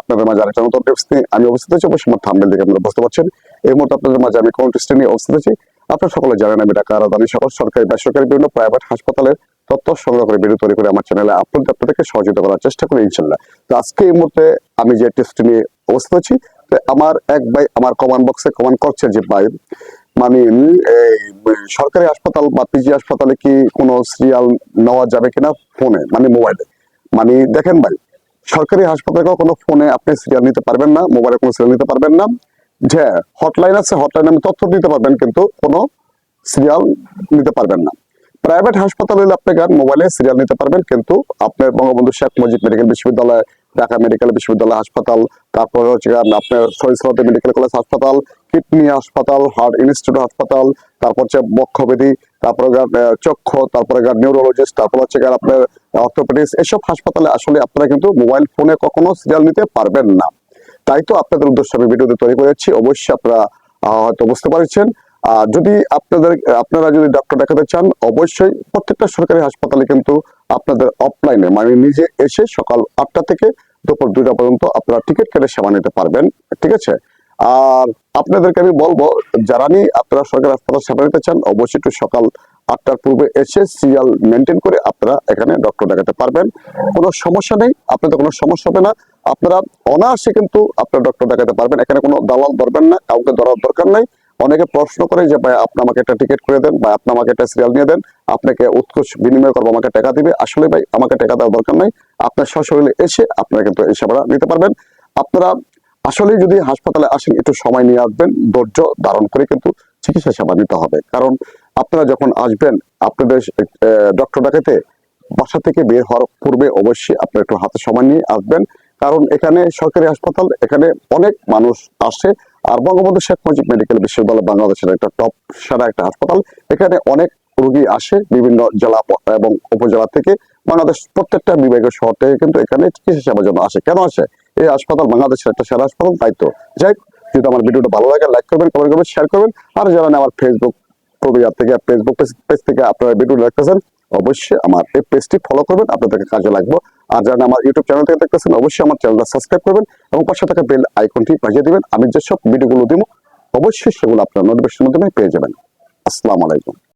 আপনাদের মাঝে নতুন নিয়ে আমি অবস্থিত আমার বুঝতে পারছেন এই মুহূর্তে আপনাদের মাঝে আমি কোন নিয়ে অবস্থিত আছি সকলে জানেন আমি সরকারি বেসরকারি বিভিন্ন প্রাইভেট হাসপাতালের তথ্য সংগ্রহ করে তৈরি করে আমার সহযোগিতা করার চেষ্টা আজকে এই মুহূর্তে আমি যে নিয়ে আমার এক আমার বক্সে করছে যে, ভাই মানে সরকারি হাসপাতাল বা পিজি হাসপাতালে কি কোনো সিরিয়াল নেওয়া যাবে কিনা ফোনে মানে মোবাইলে মানে দেখেন ভাই সরকারি হাসপাতালে কোনো ফোনে আপনি সিরিয়াল নিতে পারবেন না মোবাইলে কোনো সিরিয়াল নিতে পারবেন না। যে হটলাইন আছে হটলাইনে আমি তথ্য দিতে পারবেন, কিন্তু কোনো সিরিয়াল নিতে পারবেন না। প্রাইভেট হাসপাতাল হলে আপনি গান মোবাইলে সিরিয়াল নিতে পারবেন, কিন্তু আপনার বঙ্গবন্ধু শেখ মুজিব মেডিকেল বিশ্ববিদ্যালয়, ঢাকা মেডিকেল বিশ্ববিদ্যালয় হাসপাতাল, তারপর হচ্ছে আপনার সৈয়দ মেডিকেল কলেজ হাসপাতাল, কিডনি হাসপাতাল হার্ট ইনস্টিটিউট হাসপাতাল, তারপর হচ্ছে বক্ষবেদী তারপরে চক্ষু, তারপরে নিউরোলজিস্ট তারপর হচ্ছে আপনার অর্থোপেডিক্স এসব হাসপাতালে আসলে আপনারা কিন্তু মোবাইল ফোনে কখনো সিরিয়াল নিতে পারবেন না। তাই তো আপনাদের উদ্দেশ্যে আমি ভিডিওতে তৈরি করেছি অবশ্যই আপনারা হয়তো বুঝতে পারছেন। আর যদি আপনাদের, আপনারা যদি ডক্টর দেখাতে চান, অবশ্যই প্রত্যেকটা সরকারি হাসপাতালে কিন্তু আপনাদের অফলাইনে মানে নিজে এসে সকাল আটটা থেকে দুপুর দুইটা পর্যন্ত আপনারা টিকিট কেটে সেবা নিতে পারবেন। ঠিক আছে? আর আপনাদেরকে আমি বলব, যারা আপনারা সরকারি হাসপাতাল সেবা নিতে চান, অবশ্যই একটু সকাল আটটার পূর্বে এসে সিরিয়াল মেনটেন করে আপনারা এখানে ডক্টর দেখাতে পারবেন। কোনো সমস্যা নেই, আপনাদের কোনো সমস্যা হবে না। আপনারা অনায়াসে কিন্তু আপনার ডক্টর দেখাতে পারবেন। এখানে কোনো দালাল ধরবেন না, কাউকে ধরার দরকার নাই। অনেকে প্রশ্ন করে যে, ভাই, আপনি আমাকে একটা টিকিট করে দেন বা আপনি আমাকে একটা সিরিয়াল নিয়ে দেন, আপনাকে উৎকোষ বিনিময় করব, আমাকে টাকা দিবে। আসলে ভাই, আমাকে টাকা দেওয়ার দরকার নাই। আপনার সশরীরে এসে আপনারা কিন্তু এই সেবাটা নিতে পারবেন। আপনারা আসলে যদি হাসপাতালে আসেন, একটু সময় নিয়ে আসবেন, ধৈর্য ধারণ করে কিন্তু চিকিৎসা সেবা নিতে হবে। কারণ আপনারা যখন আসবেন, আপনাদের ডক্টর ডাকাতে বাসা থেকে বের হওয়ার পূর্বে অবশ্যই আপনারা একটু হাতে সময় নিয়ে আসবেন। কারণ এখানে সরকারি হাসপাতাল, এখানে অনেক মানুষ আসে। আর বঙ্গবন্ধু শেখ মুজিব মেডিকেল বিশ্ববিদ্যালয় বাংলাদেশের একটা টপ সেরা একটা হাসপাতাল। এখানে অনেক রোগী আসে বিভিন্ন জেলা এবং উপজেলা থেকে। বাংলাদেশ প্রত্যেকটা বিভাগীয় শহর থেকে কিন্তু এখানে চিকিৎসা সেবার জন্য আসে। কেন আসে? এই হাসপাতাল বাংলাদেশের একটা সেরা হাসপাতাল, তাই তো। যাই যদি আমার ভিডিওটা ভালো লাগে লাইক করবেন কমেন্ট করবেন শেয়ার করবেন। আর যারা আমার ফেসবুক প্রবিয়ার থেকে ফেসবুক পেজ থেকে আপনারা ভিডিও দেখতেছেন, অবশ্যই আমার এই পেজটি ফলো করবেন, আপনাদেরকে কাজে লাগবো। আর যারা আমার ইউটিউব চ্যানেল থেকে দেখতেছেন, অবশ্যই আমার চ্যানেলটা সাবস্ক্রাইব করবেন এবং পাশে থাকা বেল আইকনটি বাজিয়ে দিবেন। আমি যেসব ভিডিওগুলো দিব, অবশ্যই সেগুলো আপনার নোটিফিকেশন মাধ্যমে পেয়ে যাবেন। আসসালামু আলাইকুম।